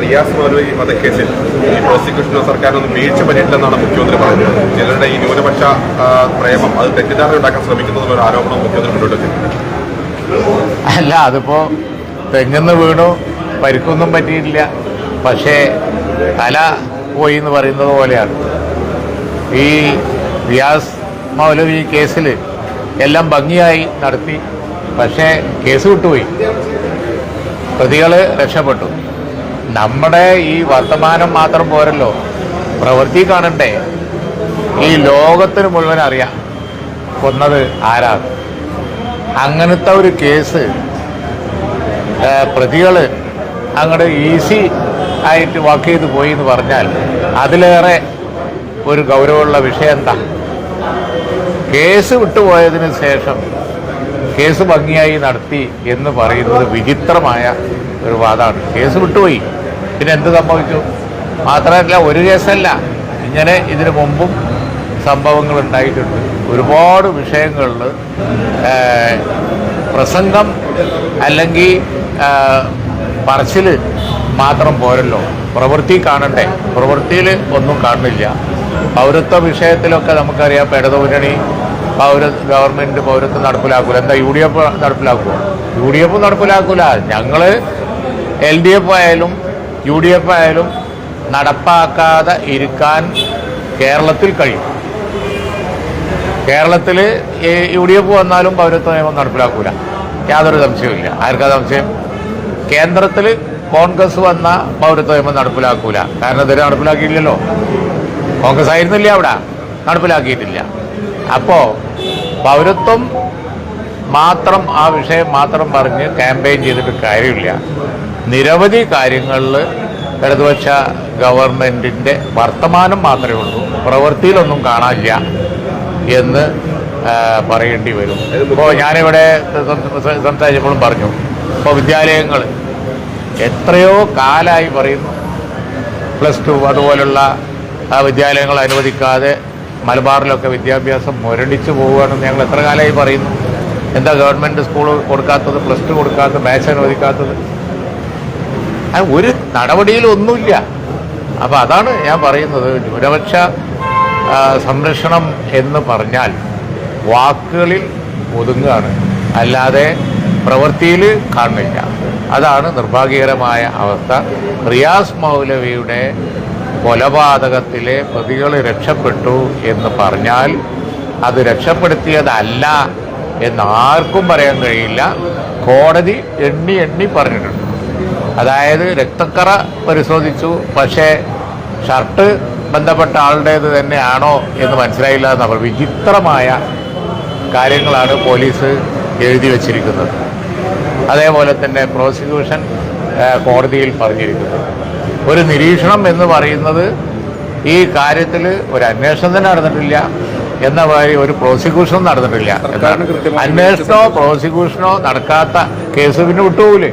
റിയാസ് മൗലവി വധക്കേസിൽ ഈ പ്രോസിക്യൂഷനോ സർക്കാരിനൊന്നും വീഴ്ച പറ്റിയിട്ടില്ലെന്നാണ് മുഖ്യമന്ത്രി പറഞ്ഞത്. ചിലരുടെ ഈ ന്യൂനപക്ഷ പ്രേമം അത് തെറ്റിദ്ധാരണ ഉണ്ടാക്കാൻ ശ്രമിക്കുന്നതുള്ള ഒരു ആരോപണം മുഖ്യമന്ത്രി മുന്നോട്ട് അല്ല അതിപ്പോ തെങ്ങുന്ന് വീണു പരിക്കൊന്നും പറ്റിയിട്ടില്ല. പക്ഷേ തല പോയി എന്ന് പറയുന്നത് പോലെയാണ്. ഈ റിയാസ് മൗലവി കേസിൽ എല്ലാം ഭംഗിയായി നടത്തി പക്ഷേ കേസ് വിട്ടുപോയി. പ്രതികൾ രക്ഷപ്പെട്ടു. നമ്മുടെ ഈ വർത്തമാനം മാത്രം പോരല്ലോ. പ്രവൃത്തി കാണണ്ടേ? ഈ ലോകത്തിന് മുഴുവൻ അറിയാം കൊന്നത് ആരാണ് അങ്ങനത്തെ ഒരു കേസ് പ്രതികൾ അങ്ങോട്ട് ഈസി ആയിട്ട് വാക്ക് ചെയ്ത് പോയി എന്ന് പറഞ്ഞാൽ അതിലേറെ ഒരു ഗൗരവമുള്ള വിഷയം എന്താ? കേസ് വിട്ടുപോയതിന് ശേഷം കേസ് ഭംഗിയായി നടത്തി എന്ന് പറയുന്നത് വിചിത്രമായ ഒരു വാദമാണ് കേസ് വിട്ടുപോയി. പിന്നെ എന്ത് സംഭവിച്ചു? മാത്രമല്ല ഒരു കേസല്ല. ഇങ്ങനെ ഇതിനു മുമ്പും സംഭവങ്ങൾ ഉണ്ടായിട്ടുണ്ട് ഒരുപാട് വിഷയങ്ങളിൽ പ്രസംഗം അല്ലെങ്കിൽ പറച്ചിൽ മാത്രം പോരല്ലോ. പ്രവൃത്തി കാണണ്ടേ? പ്രവൃത്തിയിൽ ഒന്നും കാണുന്നില്ല. പൗരത്വ വിഷയത്തിലൊക്കെ നമുക്കറിയാം ഇടതുമുന്നണി പൗര ഗവൺമെന്റ് പൗരത്വം നടപ്പിലാക്കൂല. എന്താ യു ഡി എഫ് നടപ്പിലാക്കുമോ യു ഡി എഫ് നടപ്പിലാക്കൂല. ഞങ്ങൾ എൽ ഡി എഫ് ആയാലും യു ഡി എഫ് ആയാലും നടപ്പാക്കാതെ ഇരിക്കാൻ കേരളത്തിൽ കഴിയും. കേരളത്തിൽ യു ഡി എഫ് വന്നാലും പൗരത്വ നിയമം നടപ്പിലാക്കൂല. യാതൊരു സംശയവുമില്ല. ആർക്കാ സംശയം? കേന്ദ്രത്തിൽ കോൺഗ്രസ് വന്ന പൗരത്വ നിയമം നടപ്പിലാക്കൂല. കാരണം ഇതുവരെ നടപ്പിലാക്കിയില്ലല്ലോ കോൺഗ്രസ് ആയിരുന്നില്ല അവിടെ. നടപ്പിലാക്കിയിട്ടില്ല. അപ്പോൾ പൗരത്വം മാത്രം ആ വിഷയം മാത്രം പറഞ്ഞ് ക്യാമ്പയിൻ ചെയ്തിട്ട് കാര്യമില്ല. നിരവധി കാര്യങ്ങളിൽ ഇടതുപക്ഷ ഗവൺമെന്റിന്റെ വർത്തമാനം മാത്രമേ ഉള്ളൂ. പ്രവൃത്തിയിലൊന്നും കാണാനില്ല എന്ന് പറയേണ്ടി വരും. ഇപ്പോൾ ഞാനിവിടെ സംസാരിച്ചപ്പോഴും പറഞ്ഞു ഇപ്പോൾ വിദ്യാലയങ്ങൾ എത്രയോ കാലമായി പറയുന്നു. പ്ലസ് ടു അതുപോലുള്ള വിദ്യാലയങ്ങൾ അനുവദിക്കാതെ മലബാറിലൊക്കെ വിദ്യാഭ്യാസം മുരടിച്ചു പോവുകയാണെന്ന് ഞങ്ങൾ എത്ര കാലമായി പറയുന്നു. എന്താ ഗവൺമെന്റ് സ്കൂൾ കൊടുക്കാത്തത് പ്ലസ് ടു കൊടുക്കാത്തത് ബാച്ച് അനുവദിക്കാത്തത്? ഒരു നടപടിയിലൊന്നുമില്ല. അപ്പോൾ അതാണ് ഞാൻ പറയുന്നത്. ന്യൂനപക്ഷ സംരക്ഷണം എന്ന് പറഞ്ഞാൽ വാക്കുകളിൽ ഒതുങ്ങുകയാണ്. അല്ലാതെ പ്രവൃത്തിയിൽ കാണുന്നില്ല. അതാണ് നിർഭാഗ്യകരമായ അവസ്ഥ. റിയാസ് മൗലവിയുടെ കൊലപാതകത്തിലെ പ്രതികൾ രക്ഷപ്പെട്ടു എന്ന് പറഞ്ഞാൽ അത് രക്ഷപ്പെടുത്തിയതല്ല എന്ന് ആർക്കും പറയാൻ കഴിയില്ല. കോടതി എണ്ണി എണ്ണി പറഞ്ഞിട്ടുണ്ട്. അതായത് രക്തക്കറ പരിശോധിച്ചു. പക്ഷേ ഷർട്ട് ബന്ധപ്പെട്ട ആളുടേത് തന്നെയാണോ എന്ന് മനസ്സിലായില്ല എന്ന് വിചിത്രമായ കാര്യങ്ങളാണ് പോലീസ് എഴുതി വച്ചിരിക്കുന്നത്. അതേപോലെ തന്നെ പ്രോസിക്യൂഷൻ കോടതിയിൽ പറഞ്ഞിരിക്കുന്നത് ഒരു നിരീക്ഷണം എന്ന് പറയുന്നത് ഈ കാര്യത്തിൽ ഒരു അന്വേഷണം തന്നെ നടന്നിട്ടില്ല എന്ന കാര്യം ഒരു പ്രോസിക്യൂഷനും നടന്നിട്ടില്ല. അന്വേഷണോ പ്രോസിക്യൂഷനോ നടക്കാത്ത കേസ് പിന്നെ വിട്ടുപോകില്ലേ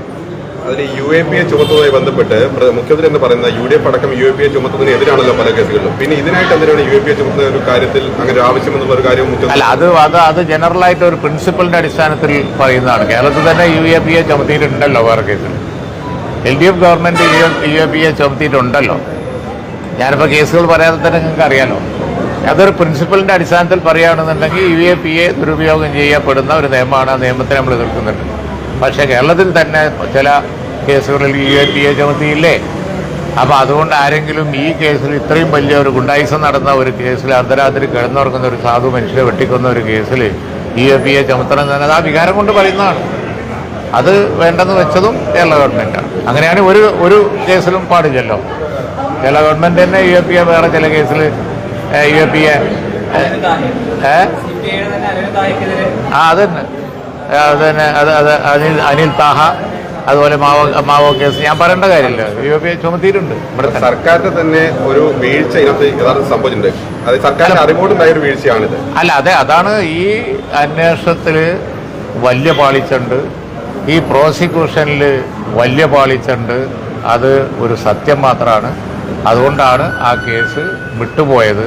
അതിന് യു എ പി എ ചുമത്തുന്നതുമായി ബന്ധപ്പെട്ട് മുഖ്യമന്ത്രി എന്ന് പറയുന്ന യു ഡി എഫ് അടക്കം യു എ പി എ ചുമത്തുന്നതിന് എതിരാണല്ലോ പല കേസുകളിലും. പിന്നെ ഇതിനായിട്ട് എന്തിനാണ് യു എ പി എ ചുമത്തുന്ന ഒരു കാര്യത്തിൽ അങ്ങനെ ആവശ്യമെന്നുള്ള ഒരു കാര്യം അല്ല അത് അത് അത് ജനറൽ ആയിട്ട് ഒരു പ്രിൻസിപ്പളിന്റെ അടിസ്ഥാനത്തിൽ പറയുന്നതാണ്. കേരളത്തിൽ തന്നെ യു എ പി എ ചുമത്തിയിട്ടുണ്ടല്ലോ വേറെ കേസിൽ. L D F government U A P A ചുമത്തിയിട്ടുണ്ടല്ലോ. ഞാനിപ്പോൾ കേസുകൾ പറയാതെ തന്നെ നിങ്ങൾക്ക് അറിയാലോ. അതൊരു പ്രിൻസിപ്പളിന്റെ അടിസ്ഥാനത്തിൽ പറയുകയാണെന്നുണ്ടെങ്കിൽ യു എ പി എ ദുരുപയോഗം ചെയ്യപ്പെടുന്ന ഒരു നിയമമാണ് ആ നിയമത്തെ നമ്മൾ എതിർക്കുന്നുണ്ട്. പക്ഷേ കേരളത്തിൽ തന്നെ ചില കേസുകളിൽ യു എ പി എ ചുമത്തിയില്ലേ? അപ്പോൾ അതുകൊണ്ട് ആരെങ്കിലും ഈ കേസിൽ ഇത്രയും വലിയ ഒരു ഗുണ്ടായിസം നടന്ന ഒരു കേസിൽ അർദ്ധരാത്രി കിടന്നുറങ്ങുന്ന ഒരു സാധു മനുഷ്യരെ വെട്ടിക്കൊന്ന ഒരു കേസിൽ യു എ പി എ ചുമത്തണം തന്നെ ആ വികാരം കൊണ്ട് പറയുന്നതാണ്. അത് വേണ്ടെന്ന് വെച്ചതും കേരള ഗവൺമെന്റാണ്. അങ്ങനെയാണ് ഒരു ഒരു കേസിലും പാടില്ലല്ലോ. കേരള ഗവൺമെന്റ് തന്നെ യു എ പി എ വേറെ ചില കേസിൽ യു എ പി എ ഏ ആ അതന്നെ. തന്നെ ആ, അത് തന്നെ അത് അത് അനിൽ അനിൽ താഹ അതുപോലെ മാവോ മാവോ കേസ്. ഞാൻ പറയേണ്ട കാര്യമില്ല. യു എ പി ചുമത്തിയിട്ടുണ്ട് ഇവിടെ സർക്കാരിന്റെ തന്നെ ഒരു വീഴ്ച ഇതിനകത്ത് സംഭവിച്ചിട്ടുണ്ട്. അത് സർക്കാരിന്റെ അറിവോടുണ്ടായ ഒരു വീഴ്ചയാണിത്. അല്ല അതെ അതാണ് ഈ അന്വേഷണത്തിൽ വലിയ പാളിച്ചുണ്ട്. ഈ പ്രോസിക്യൂഷനിൽ വലിയ പാളിച്ചുണ്ട്. അത് ഒരു സത്യം മാത്രമാണ് അതുകൊണ്ടാണ് ആ കേസ് വിട്ടുപോയത്.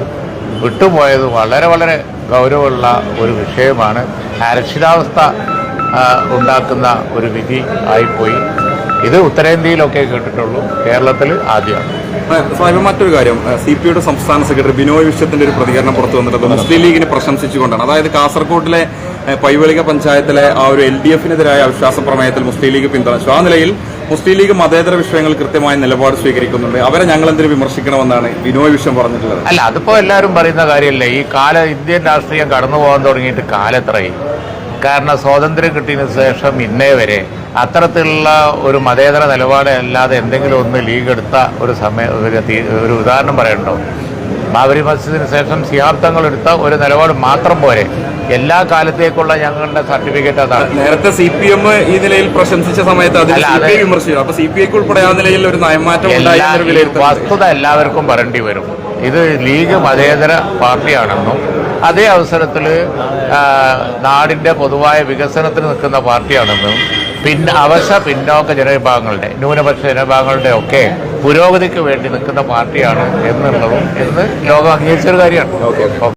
വിട്ടുപോയത് വളരെ വളരെ ഗൗരവമുള്ള ഒരു വിഷയമാണ്. അരക്ഷിതാവസ്ഥ ഉണ്ടാക്കുന്ന ഒരു വിധി ആയിപ്പോയി. ഇത് ഉത്തരേന്ത്യയിലൊക്കെ കേട്ടിട്ടുള്ളൂ. കേരളത്തിൽ ആദ്യമാണ് സാഹിബ് മറ്റൊരു കാര്യം. സി പി യുടെ സംസ്ഥാന സെക്രട്ടറി ബിനോയ് വിശ്വത്തിന്റെ ഒരു പ്രതികരണം പുറത്തു വന്നിട്ടുണ്ട്. മുസ്ലിം ലീഗിനെ പ്രശംസിച്ചുകൊണ്ടാണ്. അതായത് കാസർകോട്ടിലെ പൈവളിക പഞ്ചായത്തിലെ ആ ഒരു എൽ ഡി എഫിനെതിരായ അവിശ്വാസ പ്രമേയത്തിൽ മുസ്ലിം ലീഗ് പിന്തുണച്ചു. ആ നിലയിൽ മുസ്ലിം ലീഗ് മതേതര വിഷയങ്ങൾ കൃത്യമായ നിലപാട് സ്വീകരിക്കുന്നുണ്ട്. അവരെ ഞങ്ങൾ എന്തിനു വിമർശിക്കണമെന്നാണ് വിനോയ് വിഷയം പറഞ്ഞിട്ടുള്ളത്. അല്ല അതിപ്പോ എല്ലാവരും പറയുന്ന കാര്യമല്ലേ. ഈ കാല ഇന്ത്യൻ രാഷ്ട്രീയം കടന്നു പോകാൻ തുടങ്ങിയിട്ട് കാലത്രയും കാരണം സ്വാതന്ത്ര്യം കിട്ടിയതിന് ശേഷം ഇന്നേ വരെ അത്തരത്തിലുള്ള ഒരു മതേതര നിലപാട് അല്ലാതെ എന്തെങ്കിലും ഒന്ന് ലീഗ് എടുത്ത ഒരു സമയ ഒരു ഉദാഹരണം പറയണ്ടോ? ബാബരി മസ്ജിദിന് ശേഷം സിയാർത്ഥങ്ങൾ എടുത്ത ഒരു നിലപാട് മാത്രം പോരെ. എല്ലാ കാലത്തേക്കുള്ള ഞങ്ങളുടെ സർട്ടിഫിക്കറ്റ് അതാണ്. നേരത്തെ സി പി എം ഈ നിലയിൽ പ്രശംസിച്ച സമയത്ത് അതിൽ അല്ല, സി പി ഐ അത്. വിമർശിച്ചു. അപ്പൊ സി പി ഐക്ക് ഉൾപ്പെടെ ആ നിലയിൽ ഒരു നയമാറ്റം വസ്തുത എല്ലാവർക്കും പറയേണ്ടി വരും. ഇത് ലീഗ് മതേതര പാർട്ടിയാണെന്നും അതേ അവസരത്തിൽ നാടിന്റെ പൊതുവായ വികസനത്തിന് നിൽക്കുന്ന പാർട്ടിയാണെന്നും പിന്നെ അവശ പിന്നോക്ക ജനവിഭാഗങ്ങളുടെ ന്യൂനപക്ഷ ജനവിഭാഗങ്ങളുടെ ഒക്കെ പുരോഗതിക്ക് വേണ്ടി നിൽക്കുന്ന പാർട്ടിയാണ് എന്നുള്ളതും എന്ന് ലോകം അംഗീകരിച്ചൊരു കാര്യമാണ്.